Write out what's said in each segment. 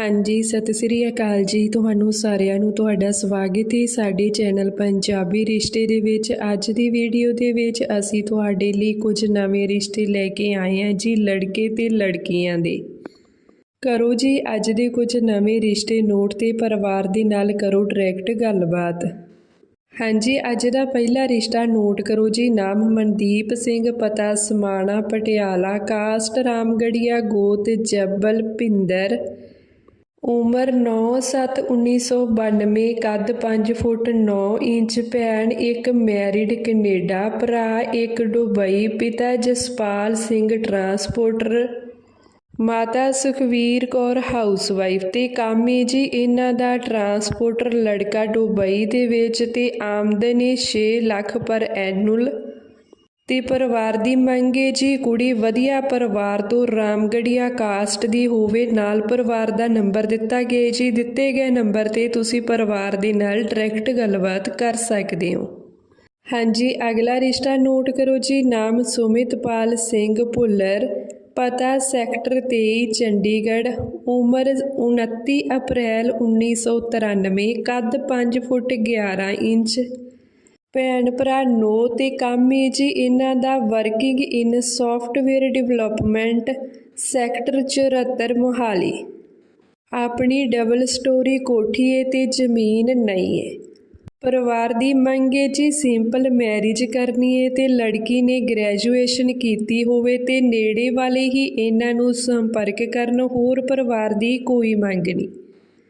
ਹਾਂਜੀ, ਸਤਿ ਸ੍ਰੀ ਅਕਾਲ ਜੀ। ਤੁਹਾਨੂੰ ਸਾਰਿਆਂ ਨੂੰ ਤੁਹਾਡਾ ਸਵਾਗਤ ਹੈ ਸਾਡੇ ਚੈਨਲ ਪੰਜਾਬੀ ਰਿਸ਼ਤੇ ਦੇ ਵਿੱਚ। ਅੱਜ ਦੀ ਵੀਡੀਓ ਦੇ ਵਿੱਚ ਅਸੀਂ ਤੁਹਾਡੇ ਲਈ ਕੁਝ ਨਵੇਂ ਰਿਸ਼ਤੇ ਲੈ ਕੇ ਆਏ ਹਾਂ ਜੀ, ਲੜਕੇ ਤੇ ਲੜਕੀਆਂ ਦੇ। ਕਰੋ ਜੀ, ਅੱਜ ਦੇ ਕੁਝ ਨਵੇਂ ਰਿਸ਼ਤੇ ਨੋਟ ਤੇ ਪਰਿਵਾਰ ਦੇ ਨਾਲ ਕਰੋ ਡਾਇਰੈਕਟ ਗੱਲਬਾਤ। ਹਾਂਜੀ, ਅੱਜ ਦਾ ਪਹਿਲਾ ਰਿਸ਼ਤਾ ਨੋਟ ਕਰੋ ਜੀ। ਨਾਮ ਮਨਦੀਪ ਸਿੰਘ, ਪਤਾ ਸਮਾਣਾ, ਪਟਿਆਲਾ, ਕਾਸਟ, ਰਾਮਗੜੀਆ, ਗੋਤ, ਜੱਬਲ ਭਿੰਦਰ ਉਮਰ 9/7/1992 ਕੱਦ 5 ਫੁੱਟ 9 ਇੰਚ ਭੈਣ ਇੱਕ ਮੈਰਿਡ ਕੈਨੇਡਾ ਭਰਾ, ਇੱਕ ਦੁਬਈ ਪਿਤਾ ਜਸਪਾਲ ਸਿੰਘ ਟਰਾਂਸਪੋਰਟਰ। ਮਾਤਾ ਸੁਖਵੀਰ ਕੌਰ ਹਾਊਸਵਾਈਫ ਤੇ ਕੰਮ ਜੀ। ਇਹਨਾਂ ਦਾ ਟਰਾਂਸਪੋਰਟਰ ਲੜਕਾ ਦੁਬਈ ਦੇ ਵਿੱਚ ਤੇ ਆਮਦਨੀ 6 ਲੱਖ ਪਰ ਐਨੂਅਲ ਤੇ ਪਰਿਵਾਰ ਦੀ ਮੰਗ ਹੈ ਜੀ ਕੁੜੀ ਵਧੀਆ ਪਰਿਵਾਰ ਤੋਂ ਰਾਮਗੜੀਆ ਕਾਸਟ ਦੀ ਹੋਵੇ, ਨਾਲ ਪਰਿਵਾਰ ਦਾ ਨੰਬਰ ਦਿੱਤਾ ਗਿਆ ਜੀ। ਦਿੱਤੇ ਗਏ ਨੰਬਰ ਤੇ ਤੁਸੀਂ ਪਰਿਵਾਰ ਦੇ ਨਾਲ ਡਾਇਰੈਕਟ ਗੱਲਬਾਤ ਕਰ ਸਕਦੇ ਹੋ। ਹਾਂਜੀ, ਅਗਲਾ ਰਿਸ਼ਤਾ ਨੋਟ ਕਰੋ ਜੀ। ਨਾਮ ਸੁਮਿਤਪਾਲ ਸਿੰਘ ਭੁੱਲਰ, ਪਤਾ ਸੈਕਟਰ 23 ਚੰਡੀਗੜ੍ਹ, ਉਮਰ 29 ਅਪ੍ਰੈਲ 1993 ਕੱਦ 5 ਫੁੱਟ 11 ਇੰਚ ਭੈਣ ਭਰਾ, ਨੋ ਤੇ ਕੰਮ ਹੈ ਜੀ, ਇਹਨਾਂ ਦਾ working in software development sector 74 Mohali. ਆਪਣੀ ਡਬਲ ਸਟੋਰੀ ਕੋਠੀ ਹੈ ਤੇ ਜ਼ਮੀਨ ਨਹੀਂ ਹੈ। ਪਰਿਵਾਰ ਦੀ ਮੰਗ ਹੈ ਜੀ ਸਿੰਪਲ ਮੈਰਿਜ ਕਰਨੀ ਹੈ ਤੇ ਲੜਕੀ ਨੇ ਗ੍ਰੈਜੂਏਸ਼ਨ ਕੀਤੀ ਹੋਵੇ ਤੇ ਨੇੜੇ ਵਾਲੇ ਹੀ ਇਹਨਾਂ ਨੂੰ ਸੰਪਰਕ ਕਰਨ, ਹੋਰ ਪਰਿਵਾਰ ਦੀ ਕੋਈ ਮੰਗ ਨਹੀਂ।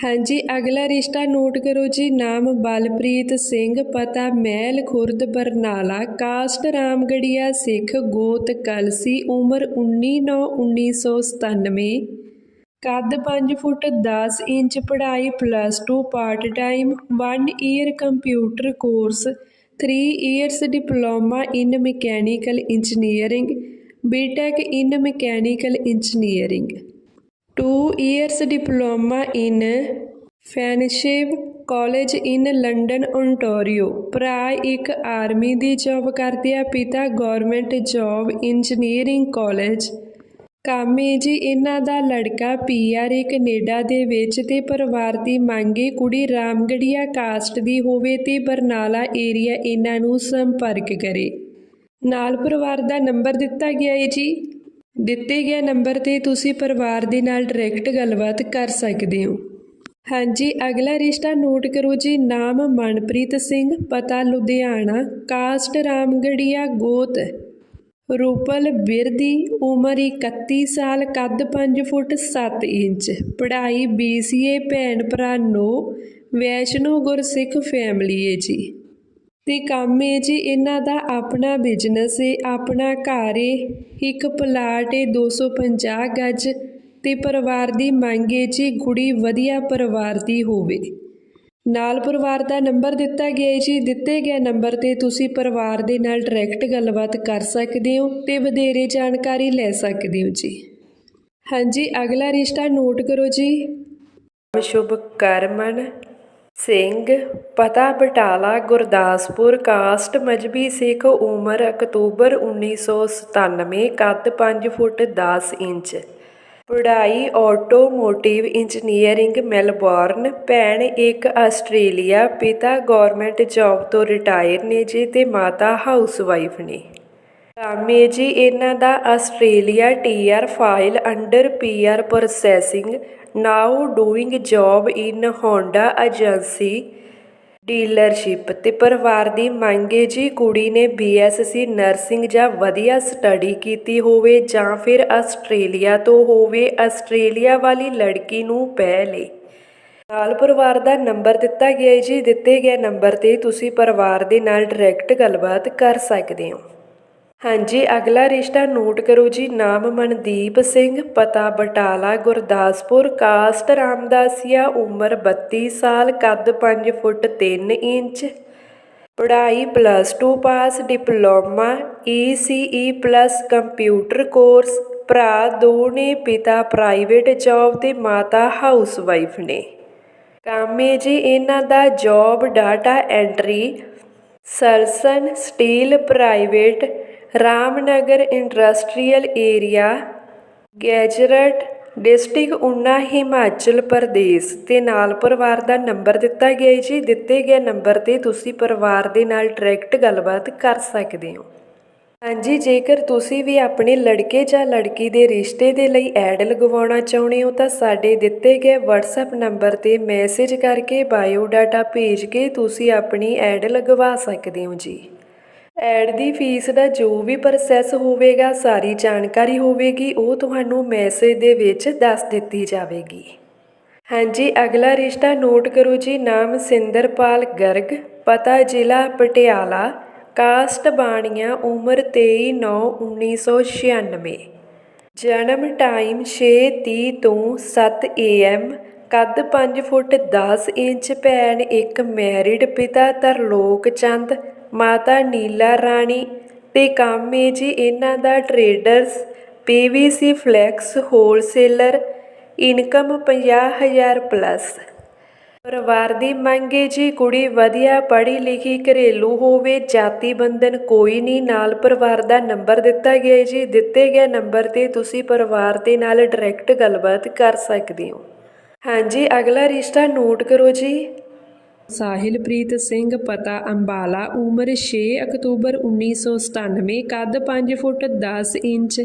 ਹਾਂਜੀ, ਅਗਲਾ ਰਿਸ਼ਤਾ ਨੋਟ ਕਰੋ ਜੀ। ਨਾਮ ਬਲਪ੍ਰੀਤ ਸਿੰਘ, ਪਤਾ ਮਹਿਲ, ਖੁਰਦ, ਬਰਨਾਲਾ। ਕਾਸਟ ਰਾਮਗੜੀਆ ਸਿੱਖ, ਗੋਤ ਕਲਸੀ, ਉਮਰ 19/9/1997 ਕੱਦ 5 ਫੁੱਟ 10 ਇੰਚ ਪੜ੍ਹਾਈ plus 2 part time 1 year computer course 3 years diploma in mechanical engineering BTech in mechanical engineering 2 years diploma in Fanshawe college in London Ontario ਭਰਾ ਇੱਕ ਆਰਮੀ ਦੀ ਜੌਬ ਕਰਦੇ ਆ ਪਿਤਾ ਗਵਰਨਮੈਂਟ ਜੌਬ ਇੰਜੀਨੀਅਰਿੰਗ ਕਾਲਜ ਕਾਮੇ ਜੀ ਇਹਨਾਂ ਦਾ ਲੜਕਾ ਪੀਆਰ ਕੈਨੇਡਾ ਦੇ ਵਿੱਚ ਤੇ ਪਰਿਵਾਰ ਦੀ ਮੰਗੇ ਕੁੜੀ ਰਾਮਗੜੀਆ ਕਾਸਟ ਦੀ ਹੋਵੇ ਤੇ ਬਰਨਾਲਾ ਏਰੀਆ ਇਹਨਾਂ ਨੂੰ ਸੰਪਰਕ ਕਰੇ। ਨਾਲ ਪਰਿਵਾਰ ਦਾ ਨੰਬਰ ਦਿੱਤਾ ਗਿਆ ਹੈ ਜੀ। ਦਿੱਤੇ ਗਏ ਨੰਬਰ ਤੇ ਤੁਸੀਂ ਪਰਿਵਾਰ ਦੇ ਨਾਲ ਡਾਇਰੈਕਟ ਗੱਲਬਾਤ ਕਰ ਸਕਦੇ ਹੋ। ਹਾਂਜੀ, ਅਗਲਾ ਰਿਸ਼ਤਾ ਨੋਟ ਕਰੋ ਜੀ। ਨਾਮ ਮਨਪ੍ਰੀਤ ਸਿੰਘ, ਪਤਾ ਲੁਧਿਆਣਾ, ਕਾਸਟ ਰਾਮਗੜੀਆ, ਗੋਤ। ਰੂਪਲ ਬਿਰਦੀ, ਉਮਰ 31 ਸਾਲ, ਕੱਦ 5 ਫੁੱਟ 7 ਇੰਚ। ਪੜ੍ਹਾਈ BCA ਭੈਣ ਭਰਾ ਨੋ। ਵੈਸ਼ਨੋ ਗੁਰਸਿੱਖ ਫੈਮਿਲੀ ਹੈ ਜੀ। ਤੇ ਕੰਮ ਹੈ ਜੀ, ਇਹਨਾਂ ਦਾ ਆਪਣਾ ਬਿਜ਼ਨਸ ਹੈ ਆਪਣਾ ਘਰ ਹੈ ਇੱਕ ਪਲਾਟ ਹੈ 250 ਗਜ। ਤੇ ਪਰਿਵਾਰ ਦੀ ਮੰਗ ਹੈ ਜੀ, ਕੁੜੀ ਵਧੀਆ ਪਰਿਵਾਰ ਦੀ ਹੋਵੇ। ਨਾਲ ਪਰਿਵਾਰ ਦਾ ਨੰਬਰ ਦਿੱਤਾ ਗਿਆ ਹੈ ਜੀ। ਦਿੱਤੇ ਗਏ ਨੰਬਰ ਤੇ ਤੁਸੀਂ ਪਰਿਵਾਰ ਦੇ ਨਾਲ ਡਾਇਰੈਕਟ ਗੱਲਬਾਤ ਕਰ ਸਕਦੇ ਹੋ ਤੇ ਵਧੇਰੇ ਜਾਣਕਾਰੀ ਲੈ ਸਕਦੇ ਹੋ ਜੀ। ਹਾਂਜੀ, ਅਗਲਾ ਰਿਸ਼ਤਾ ਨੋਟ ਕਰੋ ਜੀ। ਸ਼ੁਭ ਕਰਮਨ। ਸਿੰਘ, ਪਤਾ ਬਟਾਲਾ, ਗੁਰਦਾਸਪੁਰ, ਕਾਸਟ, ਮਜਬੀ ਸਿੱਖ ਉਮਰ, ਅਕਤੂਬਰ 1997 ਕੱਦ 5 ਫੁੱਟ 10 ਇੰਚ। ਪੜ੍ਹਾਈ ਆਟੋਮੋਟਿਵ ਇੰਜੀਨੀਅਰਿੰਗ, ਮੈਲਬੌਰਨ। ਭੈਣ ਇੱਕ ਆਸਟ੍ਰੇਲੀਆ ਪਿਤਾ ਗਵਰਨਮੈਂਟ ਜੌਬ ਤੋਂ ਰਿਟਾਇਰ ਨੇ ਜੀ ਤੇ ਮਾਤਾ ਹਾਊਸਵਾਈਫ ਨੇ। ਕਾਮੇ ਜੀ, ਇਹਨਾਂ ਦਾ Australia TR file under PR processing now doing job in Honda agency dealership ਤੇ ਪਰਿਵਾਰ ਦੀ ਮੰਗ ਮੰਗੇ ਜੀ ਕੁੜੀ ਨੇ ਬੀਐਸਸੀ ਨਰਸਿੰਗ ਜਾਂ ਵਧੀਆ ਸਟੱਡੀ ਕੀਤੀ ਹੋਵੇ ਜਾਂ ਫਿਰ ਆਸਟ੍ਰੇਲੀਆ ਤੋਂ ਹੋਵੇ, ਆਸਟ੍ਰੇਲੀਆ ਵਾਲੀ ਲੜਕੀ ਨੂੰ ਪਹਿਲੇ ਨਾਲ ਪਰਿਵਾਰ ਦਾ ਨੰਬਰ ਦਿੱਤਾ ਗਿਆ ਹੈ ਜੀ, ਦਿੱਤੇ ਗਏ ਨੰਬਰ ਤੇ ਤੁਸੀਂ ਪਰਿਵਾਰ ਦੇ ਨਾਲ ਡਾਇਰੈਕਟ ਗੱਲਬਾਤ ਕਰ ਸਕਦੇ ਹੋ। ਹਾਂਜੀ, ਅਗਲਾ ਰਿਸ਼ਤਾ ਨੋਟ ਕਰੋ ਜੀ। ਨਾਮ ਮਨਦੀਪ ਸਿੰਘ, ਪਤਾ ਬਟਾਲਾ, ਗੁਰਦਾਸਪੁਰ। ਕਾਸਟ ਰਾਮਦਾਸੀਆ, ਉਮਰ 32 ਸਾਲ, ਕੱਦ 5 ਫੁੱਟ 3 ਇੰਚ। ਪੜ੍ਹਾਈ plus 2 pass diploma ECE plus computer course ਭਰਾ ਦੋ ਨੇ, ਪਿਤਾ ਪ੍ਰਾਈਵੇਟ ਜੌਬ ਤੇ ਮਾਤਾ ਹਾਊਸਵਾਈਫ ਨੇ। ਕੰਮ ਹੈ ਜੀ ਇਹਨਾਂ ਦਾ job data entry ਸਰਸਨ steel private Ramnagar industrial area, Gagret district Una Himachal Pradesh. ਅਤੇ ਨਾਲ ਪਰਿਵਾਰ ਦਾ ਨੰਬਰ ਦਿੱਤਾ ਗਿਆ ਹੈ ਜੀ। ਦਿੱਤੇ ਗਏ ਨੰਬਰ ਤੇ ਤੁਸੀਂ ਪਰਿਵਾਰ ਦੇ ਨਾਲ ਡਾਇਰੈਕਟ ਗੱਲਬਾਤ ਕਰ ਸਕਦੇ ਹੋ। ਹਾਂਜੀ, ਜੇਕਰ ਤੁਸੀਂ ਵੀ ਆਪਣੇ ਲੜਕੇ ਜਾਂ ਲੜਕੀ ਦੇ ਰਿਸ਼ਤੇ ਦੇ ਲਈ ਐਡ ਲਗਵਾਉਣਾ ਚਾਹੁੰਦੇ ਹੋ, ਤਾਂ ਸਾਡੇ ਦਿੱਤੇ ਗਏ WhatsApp ਨੰਬਰ ਤੇ ਮੈਸੇਜ ਕਰਕੇ ਬਾਇਓ ਡਾਟਾ ਭੇਜ ਕੇ ਤੁਸੀਂ ਆਪਣੀ ਐਡ ਲਗਵਾ ਸਕਦੇ ਹੋ ਜੀ। ਐਡ ਦੀ ਫੀਸ ਦਾ ਜੋ ਵੀ ਪ੍ਰੋਸੈਸ ਹੋਵੇਗਾ, ਸਾਰੀ ਜਾਣਕਾਰੀ ਹੋਵੇਗੀ, ਉਹ ਤੁਹਾਨੂੰ ਮੈਸੇਜ ਦੇ ਵਿੱਚ ਦੱਸ ਦਿੱਤੀ ਜਾਵੇਗੀ। ਹਾਂਜੀ, ਅਗਲਾ ਰਿਸ਼ਤਾ ਨੋਟ ਕਰੋ ਜੀ, ਨਾਮ ਸਿੰਦਰਪਾਲ ਗਰਗ, ਪਤਾ ਜ਼ਿਲ੍ਹਾ ਪਟਿਆਲਾ, ਕਾਸਟ ਬਾਣੀਆਂ, ਉਮਰ 23/9/1996 ਜਨਮ ਟਾਈਮ 6:30 ਤੋਂ 7 AM ਕੱਦ 5 ਫੁੱਟ 10 ਇੰਚ, ਭੈਣ ਇੱਕ ਮੈਰਿਡ ਪਿਤਾ ਤਰਲੋਕ ਚੰਦ ਮਾਤਾ ਨੀਲਾ ਰਾਣੀ ਅਤੇ ਕੰਮ ਹੈ ਜੀ ਇਹਨਾਂ ਦਾ traders PVC flex wholesaler income 50000 plus ਪਰਿਵਾਰ ਦੀ ਮੰਗ ਮੰਗੇ ਜੀ ਕੁੜੀ ਵਧੀਆ ਪੜ੍ਹੀ ਲਿਖੀ ਘਰੇਲੂ ਹੋਵੇ, ਜਾਤੀ ਬੰਧਨ ਕੋਈ ਨਹੀਂ ਨਾਲ ਪਰਿਵਾਰ ਦਾ ਨੰਬਰ ਦਿੱਤਾ ਗਿਆ ਹੈ ਜੀ। ਦਿੱਤੇ ਗਏ ਨੰਬਰ ਤੇ ਤੁਸੀਂ ਪਰਿਵਾਰ ਦੇ ਨਾਲ ਡਾਇਰੈਕਟ ਗੱਲਬਾਤ ਕਰ ਸਕਦੇ ਹੋ। ਹਾਂਜੀ, ਅਗਲਾ ਰਿਸ਼ਤਾ ਨੋਟ ਕਰੋ ਜੀ। ਸਾਹਿਲਪ੍ਰੀਤ ਸਿੰਘ ਪਤਾ ਅੰਬਾਲਾ, ਉਮਰ 6 ਅਕਤੂਬਰ 1997 ਕੱਦ 5 ਫੁੱਟ 10 ਇੰਚ।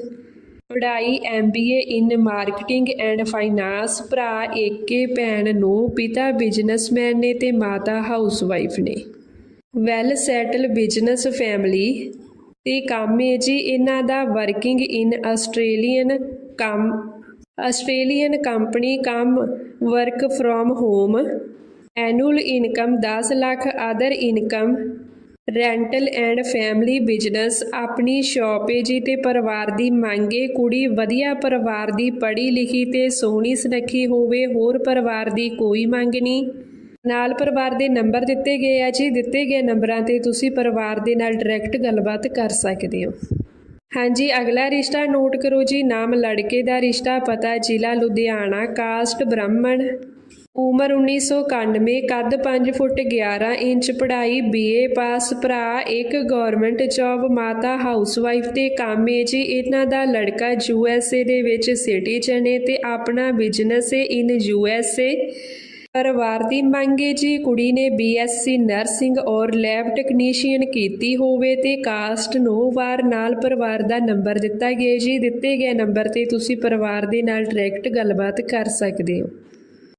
ਪੜ੍ਹਾਈ MBA in marketing and finance ਭਰਾ ਏਕੇ ਭੈਣ ਨੂੰ, ਪਿਤਾ ਬਿਜ਼ਨਸਮੈਨ ਨੇ ਤੇ ਮਾਤਾ ਹਾਊਸਵਾਈਫ ਨੇ। ਵੈਲ ਸੈਟਲ ਬਿਜ਼ਨਸ ਫੈਮਿਲੀ ਤੇ ਕੰਮ ਹੈ ਜੀ ਇਹਨਾਂ ਦਾ ਵਰਕਿੰਗ ਇਨ ਆਸਟ੍ਰੇਲੀਅਨ ਕੰਮ ਆਸਟ੍ਰੇਲੀਅਨ ਕੰਪਨੀ ਕੰਮ work from home annual income 10 lakh other income rental and family business ਆਪਣੀ ਸ਼ਾਪ ਹੈ ਜੀ ਤੇ ਪਰਿਵਾਰ ਦੀ ਮੰਗੇ ਕੁੜੀ ਵਧੀਆ ਪਰਿਵਾਰ ਦੀ ਪੜ੍ਹੀ ਲਿਖੀ ਤੇ ਸੋਹਣੀ ਸੁਨੱਖੀ ਹੋਵੇ, ਹੋਰ ਪਰਿਵਾਰ ਦੀ ਕੋਈ ਮੰਗ ਨਹੀਂ। ਨਾਲ ਪਰਿਵਾਰ ਦੇ ਨੰਬਰ ਦਿੱਤੇ ਗਏ ਆ ਜੀ, ਦਿੱਤੇ ਗਏ ਨੰਬਰਾਂ ਤੇ ਤੁਸੀਂ ਪਰਿਵਾਰ ਦੇ ਨਾਲ ਡਾਇਰੈਕਟ ਗੱਲਬਾਤ ਕਰ ਸਕਦੇ ਹੋ। ਹਾਂਜੀ, ਅਗਲਾ ਰਿਸ਼ਤਾ ਨੋਟ ਕਰੋ ਜੀ, ਨਾਮ ਲੜਕੇ ਦਾ ਰਿਸ਼ਤਾ ਪਤਾ, ਜ਼ਿਲ੍ਹਾ ਲੁਧਿਆਣਾ ਕਾਸਟ ਬ੍ਰਾਹਮਣ। ਉਮਰ 1991 ਕੱਦ 5 ਫੁੱਟ 11 ਇੰਚ, ਪੜ੍ਹਾਈ ਬੀਏ ਪਾਸ, ਭਰਾ, ਇੱਕ ਗਵਰਨਮੈਂਟ ਜੌਬ ਮਾਤਾ ਹਾਊਸਵਾਈਫ ਤੇ ਕੰਮ ਹੈ ਜੀ। ਇਹਨਾਂ ਦਾ ਲੜਕਾ ਯੂਐਸਏ ਦੇ ਵਿੱਚ ਸਿਟੀਜ਼ਨ ਹੈ ਤੇ ਆਪਣਾ ਬਿਜ਼ਨਸ ਹੈ ਇਨ ਯੂਐਸਏ ਪਰਿਵਾਰ ਦੀ ਮੰਗ ਹੈ ਜੀ, ਕੁੜੀ ਨੇ ਬੀਐਸਸੀ ਨਰਸਿੰਗ ਔਰ ਲੈਬ ਟੈਕਨੀਸ਼ੀਅਨ ਕੀਤੀ ਹੋਵੇ ਤੇ ਕਾਸਟ ਨੋ ਵਾਰ ਨਾਲ ਪਰਿਵਾਰ ਦਾ ਨੰਬਰ ਦਿੱਤਾ ਗਿਆ ਜੀ। ਦਿੱਤੇ ਗਏ ਨੰਬਰ ਤੇ ਤੁਸੀਂ ਪਰਿਵਾਰ ਦੇ ਨਾਲ ਡਾਇਰੈਕਟ ਗੱਲਬਾਤ ਕਰ ਸਕਦੇ ਹੋ।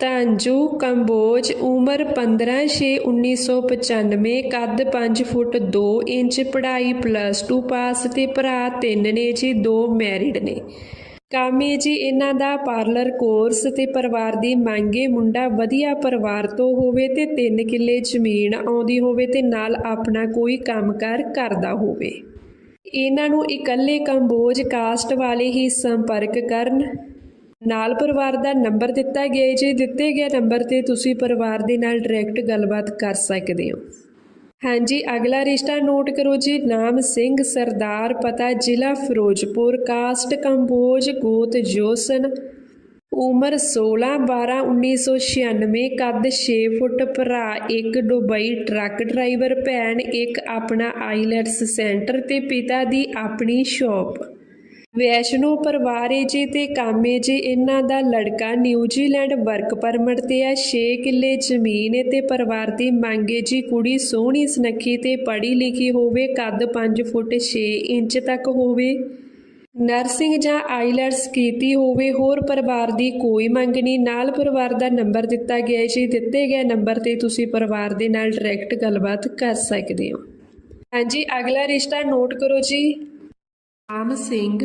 ਤਾਂਜੂ, ਕੰਬੋਜ, ਉਮਰ 15/6/1995 ਕੱਦ 5 ਫੁੱਟ 2 ਇੰਚ, ਪੜ੍ਹਾਈ ਪਲੱਸ 2 ਪਾਸ ਤੇ ਭਰਾ ਤਿੰਨ ਨੇ ਜੀ, ਦੋ ਮੈਰਿਡ ਨੇ। ਕਾਮੇ ਜੀ, ਇਹਨਾਂ ਦਾ ਪਾਰਲਰ ਕੋਰਸ ਤੇ ਪਰਿਵਾਰ ਦੀ ਮੰਗੇ ਮੁੰਡਾ ਵਧੀਆ ਪਰਿਵਾਰ ਤੋਂ ਹੋਵੇ ਤੇ 3 ਕਿੱਲੇ ਜ਼ਮੀਨ ਆਉਂਦੀ ਹੋਵੇ ਤੇ ਨਾਲ ਆਪਣਾ ਕੋਈ ਕੰਮਕਾਰ ਕਰਦਾ ਹੋਵੇ। ਇਹਨਾਂ ਨੂੰ ਇਕੱਲੇ ਕੰਬੋਜ ਕਾਸਟ ਵਾਲੇ ਹੀ ਸੰਪਰਕ ਕਰਨ। ਨਾਲ ਪਰਿਵਾਰ ਦਾ ਨੰਬਰ ਦਿੱਤਾ ਗਿਆ ਹੈ। ਜੀ ਦਿੱਤੇ ਗਏ ਨੰਬਰ ਤੇ ਤੁਸੀਂ ਪਰਿਵਾਰ ਦੇ ਨਾਲ ਡਾਇਰੈਕਟ ਗੱਲਬਾਤ ਕਰ ਸਕਦੇ ਹੋ। ਹਾਂਜੀ, ਅਗਲਾ ਰਿਸ਼ਤਾ ਨੋਟ ਕਰੋ ਜੀ। ਨਾਮ ਸਿੰਘ, ਸਰਦਾਰ, ਪਤਾ, ਜ਼ਿਲ੍ਹਾ ਫਿਰੋਜ਼ਪੁਰ, ਕਾਸਟ, ਕੰਬੋਜ, ਗੋਤ, ਜੋਸਨ। ਉਮਰ 16 12 1996 ਕੱਦ 6 ਫੁੱਟ, ਭਰਾ ਇੱਕ ਦੁਬਈ ਟਰੱਕ ਡਰਾਈਵਰ, ਭੈਣ ਇੱਕ, ਆਪਣਾ ਆਈਲੈਟਸ ਸੈਂਟਰ ਤੇ ਪਿਤਾ ਦੀ ਆਪਣੀ ਸ਼ਾਪ। ਵੈਸ਼ਨੋ ਪਰਿਵਾਰ ਏ ਜੀ ਤੇ ਕਾਮੇ ਜੀ ਇਹਨਾਂ ਦਾ ਲੜਕਾ ਨਿਊਜ਼ੀਲੈਂਡ ਵਰਕ ਪਰਮਿਟ ਤੇ ਆ 6 ਕਿੱਲੇ ਜ਼ਮੀਨ ਏ ਤੇ ਪਰਿਵਾਰ ਦੀ ਮੰਗੇ ਜੀ, ਕੁੜੀ ਸੋਹਣੀ ਸੁਨੱਖੀ ਤੇ ਪੜ੍ਹੀ ਲਿਖੀ ਹੋਵੇ, ਕੱਦ 5 ਫੁੱਟ 6 ਇੰਚ ਤੱਕ ਹੋਵੇ। ਨਰਸਿੰਗ ਜਾਂ ਆਈਲੈਟਸ ਕੀਤੀ ਹੋਵੇ, ਹੋਰ ਪਰਿਵਾਰ ਦੀ ਕੋਈ ਮੰਗ ਨਹੀਂ। ਨਾਲ ਪਰਿਵਾਰ ਦਾ ਨੰਬਰ ਦਿੱਤਾ ਗਿਆ ਹੈ ਜੀ, ਦਿੱਤੇ ਗਏ ਨੰਬਰ ਤੇ ਤੁਸੀਂ ਪਰਿਵਾਰ ਦੇ ਨਾਲ ਡਾਇਰੈਕਟ ਗੱਲਬਾਤ ਕਰ ਸਕਦੇ ਹੋ। ਹਾਂਜੀ, ਅਗਲਾ ਰਿਸ਼ਤਾ ਨੋਟ ਕਰੋ ਜੀ। ਰਾਮ ਸਿੰਘ,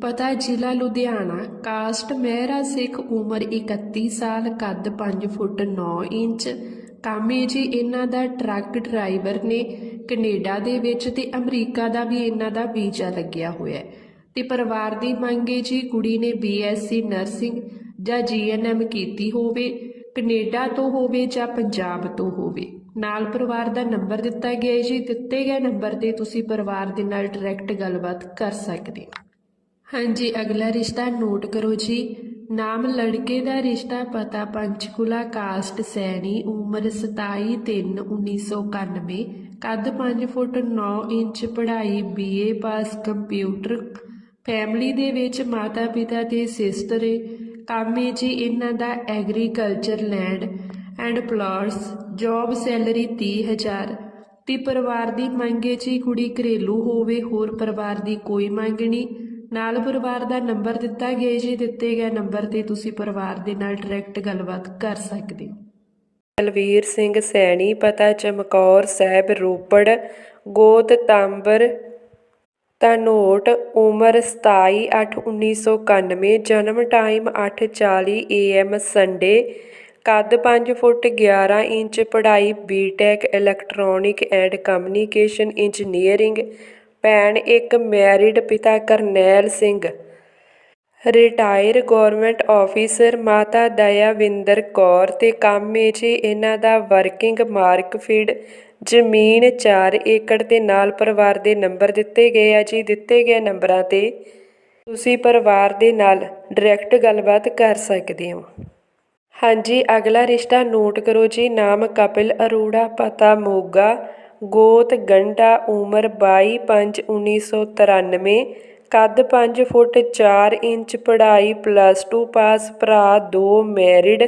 ਪਤਾ ਜ਼ਿਲ੍ਹਾ ਲੁਧਿਆਣਾ, ਕਾਸਟ ਮਹਿਰਾ ਸਿੱਖ ਉਮਰ 31 ਸਾਲ, ਕੱਦ 5 ਫੁੱਟ 9 ਇੰਚ। ਕਾਮੇ ਜੀ ਇਹਨਾਂ ਦਾ ਟਰੱਕ ਡਰਾਈਵਰ ਨੇ ਕੈਨੇਡਾ ਦੇ ਵਿੱਚ ਤੇ ਅਮਰੀਕਾ ਦਾ ਵੀ ਇਹਨਾਂ ਦਾ ਵੀਜ਼ਾ ਲੱਗਿਆ ਹੋਇਆ ਹੈ। ਤੇ ਪਰਿਵਾਰ ਦੀ ਮੰਗ ਹੈ ਜੀ ਕੁੜੀ ਨੇ ਬੀਐਸਸੀ ਨਰਸਿੰਗ ਜਾਂ ਜੀਐਨਐਮ ਕੀਤੀ ਹੋਵੇ, ਕੈਨੇਡਾ ਤੋਂ ਹੋਵੇ ਜਾਂ ਪੰਜਾਬ ਤੋਂ ਹੋਵੇ। ਨਾਲ ਪਰਿਵਾਰ ਦਾ ਨੰਬਰ ਦਿੱਤਾ ਗਿਆ ਹੈ ਜੀ। ਦਿੱਤੇ ਗਏ ਨੰਬਰ ਤੇ ਤੁਸੀਂ ਪਰਿਵਾਰ ਦੇ ਨਾਲ ਡਾਇਰੈਕਟ ਗੱਲਬਾਤ ਕਰ ਸਕਦੇ ਹੋ। ਹਾਂਜੀ, ਅਗਲਾ ਰਿਸ਼ਤਾ ਨੋਟ ਕਰੋ ਜੀ। ਨਾਮ ਲੜਕੇ ਦਾ ਰਿਸ਼ਤਾ ਪਤਾ ਪੰਚਕੁਲਾ ਕਾਸਟ ਸੈਣੀ, ਉਮਰ 27 3 1991 ਕੱਦ 5 ਫੁੱਟ 9 ਇੰਚ, ਪੜ੍ਹਾਈ ਬੀਏ ਪਾਸ ਕੰਪਿਊਟਰ, ਫੈਮਿਲੀ ਦੇ ਵਿੱਚ ਮਾਤਾ ਪਿਤਾ ਤੇ ਸਿਸਟਰ ਏ। ਕੰਮ ਏ ਜੀ ਇਹਨਾਂ ਦਾ agriculture land. And plots, job salary 30000 ਤੇ ਪਰਿਵਾਰ ਦੀ ਮੰਗ ਏ ਜੀ ਕੁੜੀ ਘਰੇਲੂ ਹੋਵੇ, ਹੋਰ ਪਰਿਵਾਰ ਦੀ ਕੋਈ ਮੰਗ ਨਹੀਂ। ਨਾਲ ਪਰਿਵਾਰ ਦਾ ਨੰਬਰ ਦਿੱਤਾ ਗਿਆ ਜੀ, ਦਿੱਤੇ ਗਏ ਨੰਬਰ ਤੇ ਤੁਸੀਂ ਪਰਿਵਾਰ ਦੇ ਨਾਲ ਡਾਇਰੈਕਟ ਗੱਲਬਾਤ ਕਰ ਸਕਦੇ ਹੋ। ਬਲਵੀਰ ਸਿੰਘ ਸੈਣੀ, ਪਤਾ ਚਮਕੌਰ ਸਾਹਿਬ, ਰੋਪੜ, ਗੋਤ ਤਾਂਬਰ ਤਨੋਟ ਉਮਰ 27/8/1991 ਜਨਮ ਟਾਈਮ 8:40 AM ਸੰਡੇ ਕੱਦ 5 ਫੁੱਟ 11 ਇੰਚ, ਪੜ੍ਹਾਈ BTech electronic and communication engineering ਭੈਣ ਇੱਕ ਮੈਰਿਡ ਪਿਤਾ Karnail Singh. Retire government officer ਮਾਤਾ ਦਇਆਵਿੰਦਰ ਕੌਰ ਤੇ ਕੰਮ ਏ ਜੀ ਇਹਨਾਂ ਦਾ ਵਰਕਿੰਗ ਮਾਰਕਫੀਡ ਜ਼ਮੀਨ 4 ਏਕੜ ਦੇ ਨਾਲ ਪਰਿਵਾਰ ਦੇ ਨੰਬਰ ਦਿੱਤੇ ਗਏ ਆ ਜੀ, ਦਿੱਤੇ ਗਏ ਨੰਬਰਾਂ ਤੇ। ਤੁਸੀਂ ਪਰਿਵਾਰ ਦੇ ਨਾਲ ਡਾਇਰੈਕਟ ਗੱਲਬਾਤ ਕਰ ਸਕਦੇ ਹੋ। ਹਾਂਜੀ, ਅਗਲਾ ਰਿਸ਼ਤਾ ਨੋਟ ਕਰੋ ਜੀ। ਨਾਮ ਕਪਿਲ ਅਰੋੜਾ, ਪਤਾ ਮੋਗਾ, ਗੋਤ ਗੰਡਾ, ਉਮਰ 22/5/1993 ਕੱਦ 5 ਫੁੱਟ 4 ਇੰਚ, ਪੜ੍ਹਾਈ ਪਲੱਸ 2 ਪਾਸ, ਭਰਾ 2 ਮੈਰਿਡ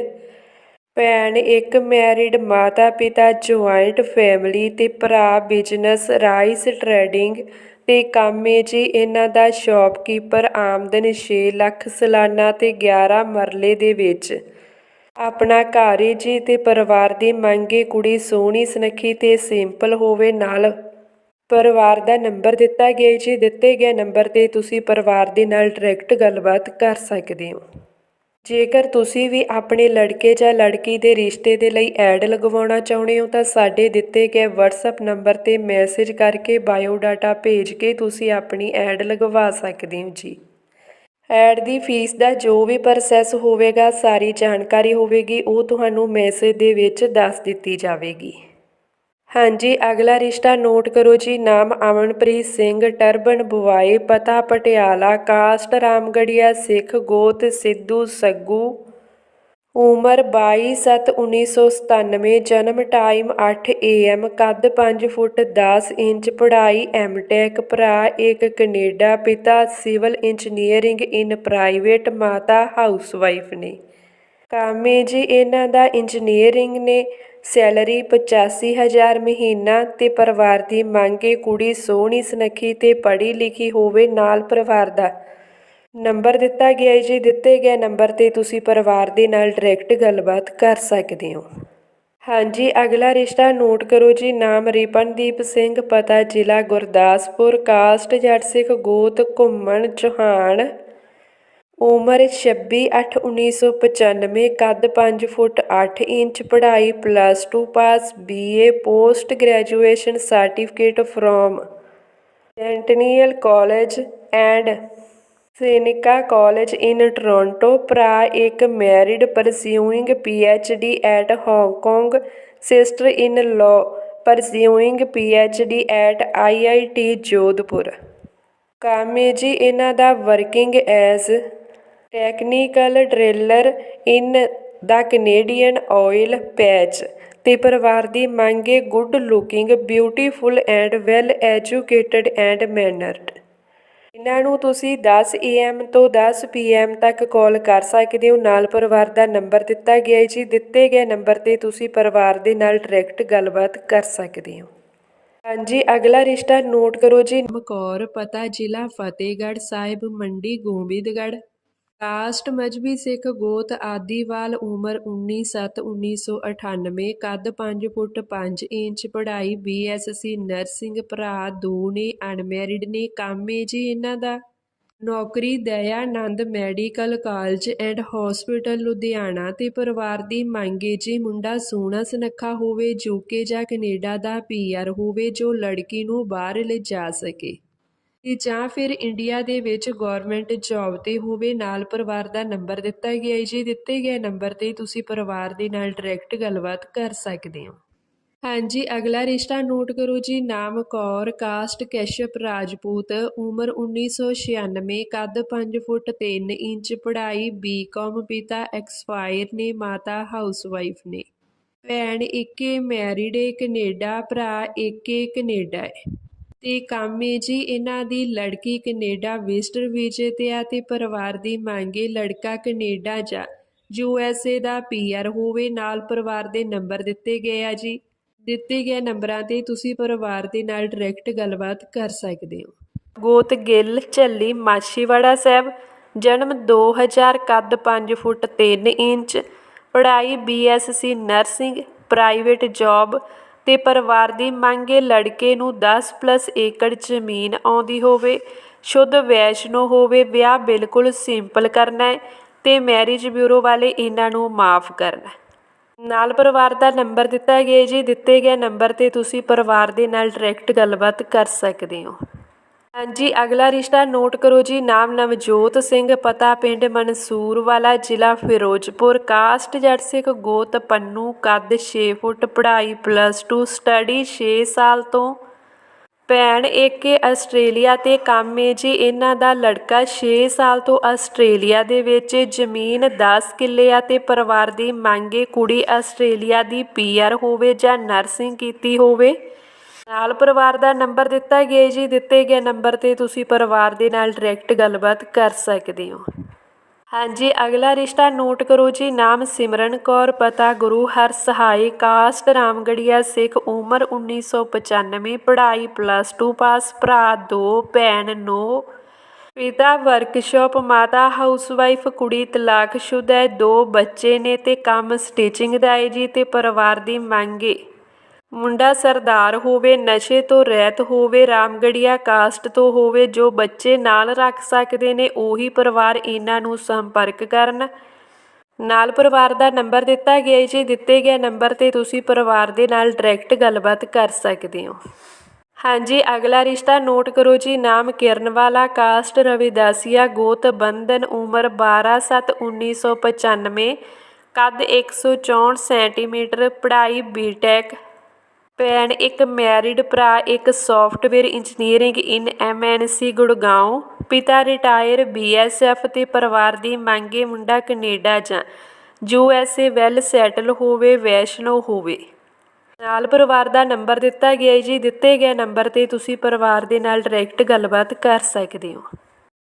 ਭੈਣ ਇੱਕ ਮੈਰਿਡ ਮਾਤਾ ਪਿਤਾ ਜੁਆਇੰਟ ਫੈਮਿਲੀ ਤੇ ਭਰਾ ਬਿਜ਼ਨਸ ਰਾਈਸ ਟ੍ਰੇਡਿੰਗ ਤੇ ਕੰਮ ਏ ਜੀ। ਇਹਨਾਂ ਦਾ ਸ਼ਾਪਕੀਪਰ ਆਮਦਨ 6 ਲੱਖ ਸਾਲਾਨਾ ਤੇ 11 ਮਰਲੇ ਦੇ ਵਿੱਚ। ਆਪਣਾ ਘਰ ਏ ਜੀ ਤੇ ਪਰਿਵਾਰ ਦੀ ਮੰਗੇ ਕੁੜੀ ਸੋਹਣੀ, ਸੁਨੱਖੀ ਤੇ ਸਿੰਪਲ ਹੋਵੇ ਨਾਲ। ਪਰਿਵਾਰ ਦਾ ਨੰਬਰ ਦਿੱਤਾ ਗਿਆ ਜੀ, ਦਿੱਤੇ ਗਏ ਨੰਬਰ ਤੇ ਤੁਸੀਂ ਪਰਿਵਾਰ ਦੇ ਨਾਲ ਡਾਇਰੈਕਟ ਗੱਲਬਾਤ ਕਰ ਸਕਦੇ ਹੋ। ਜੇਕਰ ਤੁਸੀਂ ਵੀ ਆਪਣੇ ਲੜਕੇ ਜਾਂ ਲੜਕੀ ਦੇ ਰਿਸ਼ਤੇ ਦੇ ਲਈ ਐਡ ਲਗਵਾਉਣਾ ਚਾਹੁੰਦੇ ਹੋ, ਤਾਂ ਸਾਡੇ ਦਿੱਤੇ ਗਏ WhatsApp ਨੰਬਰ ਤੇ ਮੈਸੇਜ ਕਰਕੇ ਬਾਇਓ ਡਾਟਾ ਭੇਜ ਕੇ ਤੁਸੀਂ ਆਪਣੀ ਐਡ ਲਗਵਾ ਸਕਦੇ ਹੋ ਜੀ। ਐਡ ਦੀ ਫੀਸ ਦਾ ਜੋ ਵੀ ਪ੍ਰੋਸੈਸ ਹੋਵੇਗਾ, ਸਾਰੀ ਜਾਣਕਾਰੀ ਹੋਵੇਗੀ, ਉਹ ਤੁਹਾਨੂੰ ਮੈਸੇਜ ਦੇ ਵਿੱਚ ਦੱਸ ਦਿੱਤੀ ਜਾਵੇਗੀ। ਹਾਂਜੀ, ਅਗਲਾ ਰਿਸ਼ਤਾ ਨੋਟ ਕਰੋ ਜੀ। ਨਾਮ ਅਮਨਪ੍ਰੀਤ ਸਿੰਘ, ਟਰਬਨ ਬੁਆਏ ਪਤਾ ਪਟਿਆਲਾ, ਕਾਸਟ, ਰਾਮਗੜੀਆ, ਸਿੱਖ, ਗੋਤ, ਸਿੱਧੂ, ਸੱਗੂ ਉਮਰ 22/7/1997 ਜਨਮ ਟਾਈਮ 8 AM ਕੱਦ ਪੰਜ ਫੁੱਟ ਦਸ ਇੰਚ, ਪੜ੍ਹਾਈ ਐਮਟੈਕ, ਭਰਾ ਇੱਕ ਕੈਨੇਡਾ, ਪਿਤਾ ਸਿਵਲ ਇੰਜੀਨੀਅਰਿੰਗ ਇਨ ਪ੍ਰਾਈਵੇਟ, ਮਾਤਾ ਹਾਊਸਵਾਈਫ ਨੇ। ਕਾਮੇ ਜੀ, ਇਹਨਾਂ ਦਾ ਇੰਜੀਨੀਅਰਿੰਗ ਨੇ ਸੈਲਰੀ 85000 ਮਹੀਨਾ ਤੇ ਪਰਿਵਾਰ ਦੀ ਮੰਗ ਮੰਗੇ ਕੁੜੀ ਸੋਹਣੀ, ਸੁਨੱਖੀ ਤੇ ਪੜ੍ਹੀ ਲਿਖੀ ਹੋਵੇ, ਨਾਲ ਪਰਿਵਾਰ ਦਾ ਨੰਬਰ ਦਿੱਤਾ ਗਿਆ ਹੈ ਜੀ, ਦਿੱਤੇ ਗਏ ਨੰਬਰ ਤੇ ਤੁਸੀਂ ਪਰਿਵਾਰ ਦੇ ਨਾਲ ਡਾਇਰੈਕਟ ਗੱਲਬਾਤ ਕਰ ਸਕਦੇ ਹੋ। ਹਾਂਜੀ, ਅਗਲਾ ਰਿਸ਼ਤਾ ਨੋਟ ਕਰੋ ਜੀ, ਨਾਮ ਰਿਪਨਦੀਪ ਸਿੰਘ, ਪਤਾ ਜ਼ਿਲ੍ਹਾ ਗੁਰਦਾਸਪੁਰ, ਕਾਸਟ ਜੱਟ ਸਿੱਖ ਗੋਤ, ਘੁੰਮਣ ਚੌਹਾਨ ਉਮਰ 26/8/1995 ਕੱਦ 5 ਫੁੱਟ 8 ਇੰਚ, ਪੜ੍ਹਾਈ plus 2 pass BA post graduation certificate from Centennial college and Seneca college in Toronto, ਭਰਾ ਇੱਕ married pursuing PhD at Hong Kong, sister in law pursuing PhD at IIT Jodhpur. ਕਾਮੇਜੀ ਇਹਨਾਂ ਦਾ working as technical driller in the Canadian oil patch ਤੇ ਪਰਿਵਾਰ ਦੀ ਮੰਗ ਮੰਗੇ good looking, beautiful and well educated and mannered. ਇਹਨਾਂ ਨੂੰ ਤੁਸੀਂ 10 AM ਤੋਂ 10 PM ਤੱਕ ਕਾਲ ਕਰ ਸਕਦੇ ਹੋ। ਨਾਲ ਪਰਿਵਾਰ ਦਾ ਨੰਬਰ ਦਿੱਤਾ ਗਿਆ ਹੈ ਜੀ। ਦਿੱਤੇ ਗਏ ਨੰਬਰ ਤੇ ਤੁਸੀਂ ਪਰਿਵਾਰ ਦੇ ਨਾਲ ਡਾਇਰੈਕਟ ਗੱਲਬਾਤ ਕਰ ਸਕਦੇ ਹੋ। ਹਾਂਜੀ, ਅਗਲਾ ਰਿਸ਼ਤਾ ਨੋਟ ਕਰੋ ਜੀ। ਮਕੌਰ, ਪਤਾ ਜ਼ਿਲ੍ਹਾ ਫਤਿਹਗੜ੍ਹ ਸਾਹਿਬ, ਮੰਡੀ, ਗੋਬਿੰਦਗੜ੍ਹ। ਕਾਸਟ ਮਜਬੀ ਸਿੱਖ ਗੋਤ ਆਦੀਵਾਲ ਉਮਰ 19/7/1998 ਕੱਦ 5 ਫੁੱਟ 5 ਇੰਚ, ਪੜ੍ਹਾਈ ਬੀਐਸਸੀ ਨਰਸਿੰਗ, ਭਰਾ ਦੋ ਨੇ, ਅਨਮੈਰਿਡ ਨੇ, ਕੰਮ ਏ ਜੀ ਇਹਨਾਂ ਦਾ। ਨੌਕਰੀ Dayanand medical college and hospital Ludhiana ਤੇ ਪਰਿਵਾਰ ਦੀ ਮੰਗ ਏ ਜੀ ਮੁੰਡਾ ਸੋਹਣਾ ਸੁਨੱਖਾ ਹੋਵੇ ਜੋ ਕਿ ਜਾਂ ਕੈਨੇਡਾ ਦਾ ਪੀਆਰ ਹੋਵੇ ਜੋ ਲੜਕੀ ਨੂੰ ਬਾਹਰ ਲਿਜਾ ਸਕੇ। ਤੇ ਜਾਂ ਫਿਰ ਇੰਡੀਆ ਦੇ ਵਿੱਚ ਗਵਰਨਮੈਂਟ ਜੌਬ ਤੇ ਹੋਵੇ, ਨਾਲ ਪਰਿਵਾਰ ਦਾ ਨੰਬਰ ਦਿੱਤਾ ਗਿਆ ਹੈ। ਜੀ ਦਿੱਤੇ ਗਏ ਨੰਬਰ ਤੇ ਤੁਸੀਂ ਪਰਿਵਾਰ ਦੇ ਨਾਲ ਡਾਇਰੈਕਟ ਗੱਲਬਾਤ ਕਰ ਸਕਦੇ ਹੋ। ਹਾਂਜੀ, ਅਗਲਾ ਰਿਸ਼ਤਾ ਨੋਟ ਕਰੋ ਜੀ। ਨਾਮ ਕੌਰ ਕਾਸਟ ਕੈਸ਼ਪ ਰਾਜਪੂਤ, ਉਮਰ 1996 ਕੱਦ 5 ਫੁੱਟ 3 ਇੰਚ, ਪੜ੍ਹਾਈ ਬੀਕਾਮ ਪਿਤਾ ਐਕਸਪਾਇਰ ਨੇ, ਮਾਤਾ ਹਾਊਸਵਾਈਫ ਨੇ। ਭੈਣ ਇੱਕੇ ਮੈਰਿਡ ਏ, ਕੈਨੇਡਾ, ਭਰਾ ਇੱਕੇ ਕੈਨੇਡਾ ਹੈ ਤੇ ਕੰਮ ਜੀ, ਇਹਨਾਂ ਦੀ ਲੜਕੀ ਕੈਨੇਡਾ ਵਿਜ਼ਟਰ ਵੀਜ਼ੇ ਤੇ ਆ ਤੇ ਪਰਿਵਾਰ ਦੀ ਮੰਗੇ ਲੜਕਾ ਕੈਨੇਡਾ ਜਾ। ਯੂ ਐਸ ਏ ਦਾ ਪੀਆਰ ਹੋਵੇ, ਨਾਲ ਪਰਿਵਾਰ ਦੇ ਨੰਬਰ ਦਿੱਤੇ ਗਏ ਆ ਜੀ। ਦਿੱਤੇ ਗਏ ਨੰਬਰਾਂ ਤੇ ਤੁਸੀਂ ਪਰਿਵਾਰ ਦੇ ਨਾਲ ਡਾਇਰੈਕਟ ਗੱਲਬਾਤ ਕਰ ਸਕਦੇ ਹੋ। ਗੋਤ ਗਿੱਲ, ਝੱਲੀ, ਮਾਛੀਵਾੜਾ ਸਾਹਿਬ, ਜਨਮ 2000 ਕੱਦ 5 ਫੁੱਟ 3 ਇੰਚ, ਪੜ੍ਹਾਈ ਬੀਐਸਸੀ ਨਰਸਿੰਗ, ਪ੍ਰਾਈਵੇਟ ਜੌਬ ਤੇ ਪਰਿਵਾਰ ਦੀ ਮੰਗੇ ਲੜਕੇ ਨੂੰ 10 ਪਲੱਸ ਏਕੜ ਜ਼ਮੀਨ ਆਉਂਦੀ ਹੋਵੇ। ਸ਼ੁੱਧ ਵੈਸ਼ਨੋ ਹੋਵੇ, ਵਿਆਹ ਬਿਲਕੁਲ ਸਿੰਪਲ ਕਰਨਾ ਹੈ ਤੇ ਮੈਰਿਜ ਬਿਊਰੋ ਵਾਲੇ ਇਹਨਾਂ ਨੂੰ ਮਾਫ ਕਰਨਾ ਨਾਲ ਪਰਿਵਾਰ ਦਾ ਨੰਬਰ ਦਿੱਤਾ ਗਿਆ ਜੀ। ਦਿੱਤੇ ਗਏ ਨੰਬਰ ਤੇ ਤੁਸੀਂ ਪਰਿਵਾਰ ਦੇ ਨਾਲ ਡਾਇਰੈਕਟ ਗੱਲਬਾਤ ਕਰ ਸਕਦੇ ਹੋ। ਹਾਂਜੀ, ਅਗਲਾ ਰਿਸ਼ਤਾ ਨੋਟ ਕਰੋ ਜੀ, ਨਾਮ ਨਵਜੋਤ ਸਿੰਘ, ਪਤਾ ਪਿੰਡ ਮਨਸੂਰ ਵਾਲਾ ਜ਼ਿਲ੍ਹਾ ਫਿਰੋਜ਼ਪੁਰ, ਕਾਸਟ ਜੱਟ ਸਿੱਖ ਗੋਤ ਪੰਨੂ, ਕੱਦ 6 ਫੁੱਟ, ਪੜ੍ਹਾਈ ਪਲੱਸ 2 ਸਟੱਡੀ 6 ਸਾਲ ਤੋਂ। ਭੈਣ ਏਕੇ ਆਸਟ੍ਰੇਲੀਆ ਤੇ ਕੰਮ ਏ ਜੀ, ਇਹਨਾਂ ਦਾ ਲੜਕਾ 6 ਸਾਲ ਤੋਂ ਆਸਟ੍ਰੇਲੀਆ ਦੇ ਵਿੱਚ ਜ਼ਮੀਨ 10 ਕਿੱਲੇ ਆ ਤੇ ਪਰਿਵਾਰ ਦੀ ਮੰਗੇ ਕੁੜੀ ਆਸਟ੍ਰੇਲੀਆ ਦੀ ਪੀਆਰ ਹੋਵੇ ਜਾਂ ਨਰਸਿੰਗ ਕੀਤੀ ਹੋਵੇ। ਨਾਲ ਪਰਿਵਾਰ ਦਾ ਨੰਬਰ ਦਿੱਤਾ ਗਿਆ ਜੀ। ਦਿੱਤੇ ਗਏ ਨੰਬਰ ਤੇ ਤੁਸੀਂ ਪਰਿਵਾਰ ਦੇ ਨਾਲ ਡਾਇਰੈਕਟ ਗੱਲਬਾਤ ਕਰ ਸਕਦੇ ਹੋ। ਹਾਂਜੀ, ਅਗਲਾ ਰਿਸ਼ਤਾ ਨੋਟ ਕਰੋ ਜੀ। ਨਾਮ ਸਿਮਰਨ ਕੌਰ, ਪਤਾ ਗੁਰੂ ਹਰ ਸਹਾਈ ਕਾਸਟ ਰਾਮਗੜੀਆ ਸਿੱਖ, ਉਮਰ 1995 ਪੜ੍ਹਾਈ ਪਲੱਸ 2 ਪਾਸ ਭਰਾ 2 ਭੈਣ 9 ਪਿਤਾ ਵਰਕਸ਼ਾਪ ਮਾਤਾ ਹਾਊਸਵਾਈਫ ਕੁੜੀ ਤਲਾਕਸ਼ੁਦਾ ਹੈ, ਦੋ ਬੱਚੇ ਨੇ ਤੇ ਕੰਮ ਸਟਿਚਿੰਗ ਦਾ ਹੈ ਜੀ ਤੇ ਪਰਿਵਾਰ ਦੀ ਮੰਗ ਮੰਗੇ ਮੁੰਡਾ ਸਰਦਾਰ ਹੋਵੇ, ਨਸ਼ੇ ਤੋਂ ਰਹਿਤ ਹੋਵੇ ਰਾਮਗੜੀਆ ਕਾਸਟ ਤੋਂ ਹੋਵੇ, ਜੋ ਬੱਚੇ ਨਾਲ ਰੱਖ ਸਕਦੇ ਨੇ, ਉਹੀ ਪਰਿਵਾਰ ਇਹਨਾਂ ਨੂੰ ਸੰਪਰਕ ਕਰਨ। ਨਾਲ ਪਰਿਵਾਰ ਦਾ ਨੰਬਰ ਦਿੱਤਾ ਗਿਆ ਹੈ ਜੀ। ਦਿੱਤੇ ਗਏ ਨੰਬਰ ਤੇ ਤੁਸੀਂ ਪਰਿਵਾਰ ਦੇ ਨਾਲ ਡਾਇਰੈਕਟ ਗੱਲਬਾਤ ਕਰ ਸਕਦੇ ਹੋ। ਹਾਂਜੀ, ਅਗਲਾ ਰਿਸ਼ਤਾ ਨੋਟ ਕਰੋ ਜੀ। ਨਾਮ ਕਿਰਨਵਾਲਾ ਕਾਸਟ ਰਵਿਦਾਸੀਆ, ਗੋਤ, ਬੰਧਨ, ਉਮਰ 12/7/1995 ਕੱਦ 164 ਸੈਂਟੀਮੀਟਰ, ਪੜ੍ਹਾਈ ਬੀਟੈਕ ਭੈਣ, ਇੱਕ ਮੈਰਿਡ ਭਰਾ, ਇੱਕ software engineering in MNC Gurgaon ਪਿਤਾ ਰਿਟਾਇਰ ਬੀਐਸਐਫ ਤੇ ਪਰਿਵਾਰ ਦੀ ਮੰਗੇ ਮੁੰਡਾ ਕੈਨੇਡਾ ਜਾਂ ਯੂਐਸਏ ਵੈਲ ਸੈਟਲ ਹੋਵੇ, ਵੈਸ਼ਨੋ ਹੋਵੇ। ਨਾਲ ਪਰਿਵਾਰ ਦਾ ਨੰਬਰ ਦਿੱਤਾ ਗਿਆ ਜੀ। ਦਿੱਤੇ ਗਏ ਨੰਬਰ ਤੇ ਤੁਸੀਂ ਪਰਿਵਾਰ ਦੇ ਨਾਲ ਡਾਇਰੈਕਟ ਗੱਲਬਾਤ ਕਰ ਸਕਦੇ ਹੋ।